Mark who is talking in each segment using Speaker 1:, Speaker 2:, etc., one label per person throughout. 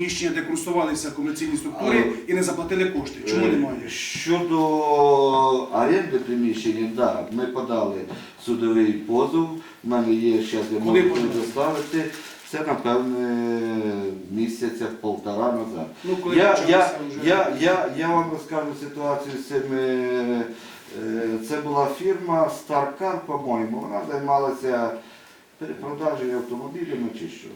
Speaker 1: приміщення, де курсувалися комерційні структури і не заплатили кошти. Чому
Speaker 2: Е,
Speaker 1: немає?
Speaker 2: Щодо оренди приміщення, да, ми подали судовий позов. У мене є зараз я
Speaker 1: Коли
Speaker 2: можу
Speaker 1: подали?
Speaker 2: доставити. Це напевне місяця полтора назад.
Speaker 1: Ну, коли
Speaker 2: Я,
Speaker 1: почалося
Speaker 2: я,
Speaker 1: вже-
Speaker 2: я, я, я вам розкажу ситуацію з цими. е, Це була фірма Старкар, по-моєму. Вона займалася перепродажею автомобілями чи що.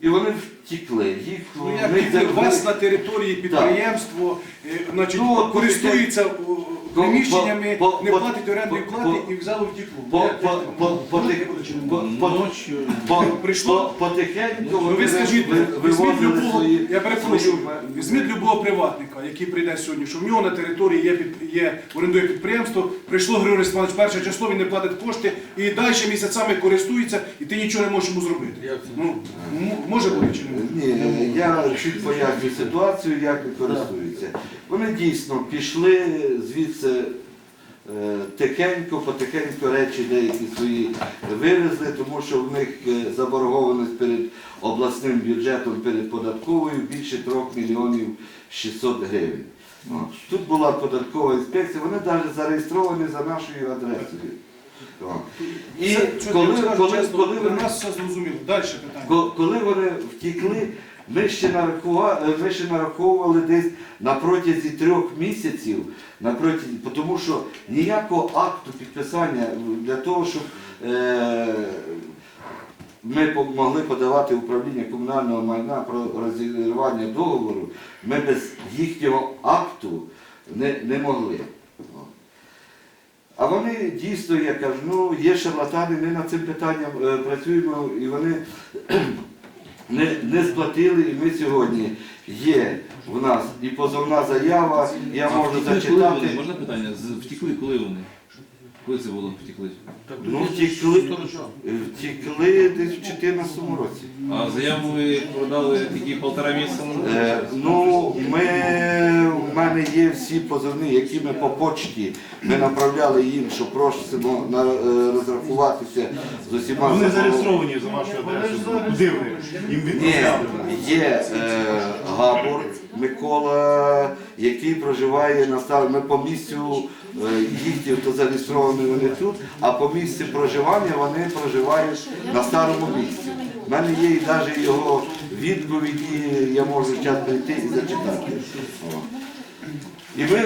Speaker 2: І вони втікли. Їх
Speaker 1: Ну, як
Speaker 2: них
Speaker 1: тільки у вас на території підприємство е, значить,
Speaker 2: Ну, от
Speaker 1: користується о, приміщеннями,
Speaker 2: по-
Speaker 1: не
Speaker 2: по-
Speaker 1: платить орендної
Speaker 2: по-
Speaker 1: плати
Speaker 2: по-
Speaker 1: і взяло втекло.
Speaker 2: по-
Speaker 1: Як
Speaker 2: по- по-
Speaker 1: Прийшло?
Speaker 2: по- потихеньку
Speaker 1: Ну, ви скажіть,
Speaker 2: ви-
Speaker 1: візьміть любого,
Speaker 2: свої-
Speaker 1: я перепрошую,
Speaker 2: свої-
Speaker 1: візьміть любого приватника, який прийде сьогодні, що в нього на території є, під, є орендує підприємство, прийшло Григорій Степанович перше число, він не платить кошти і далі місяцями користується, і ти нічого не можеш йому зробити. Ну, м- може бути чи не може?
Speaker 2: Ні, я чуть поясню ситуацію, як користуються. Вони дійсно пішли звідси е, тихенько, потихеньку речі деякі свої вивезли, тому що в них е, заборгованість перед обласним бюджетом, перед податковою більше 3 мільйонів 600 гривень. Тут була податкова інспекція, вони навіть зареєстровані за нашою адресою. І
Speaker 1: це,
Speaker 2: коли, коли, коли вони. Коли вони втікли, ми ще нарахували, ми ще нараховували десь на протязі трьох місяців, на протязі, тому що ніякого акту підписання для того, щоб е, ми могли подавати управління комунального майна про розірвання договору, ми без їхнього акту не, не могли. А вони дійсно, я кажу, ну є шарлатани, ми над цим питанням е, працюємо, і вони не, не сплатили, і ми сьогодні є в нас і позовна заява, я можу зачитати.
Speaker 3: Можна питання? Втікли, коли вони? Коли це було втекли?
Speaker 2: Ну, втікли, втікли десь в 2014 році.
Speaker 3: А заяву ви продали такі полтора місяця?
Speaker 2: Е, ну, ми, мене є всі позовні, які ми по почті ми направляли їм, що просимо на, е, розрахуватися з усіма.
Speaker 4: Вони зареєстровані за вашою адресою. Куди? Їм
Speaker 2: Ні,
Speaker 4: відправляли.
Speaker 2: є е, Габор Микола, який проживає на старому. Ми по місцю е, їхні, хто зареєстровані вони тут, а по місці проживання вони проживають на старому місці. У мене є і навіть його відповіді, я можу зараз прийти і зачитати. О. І ми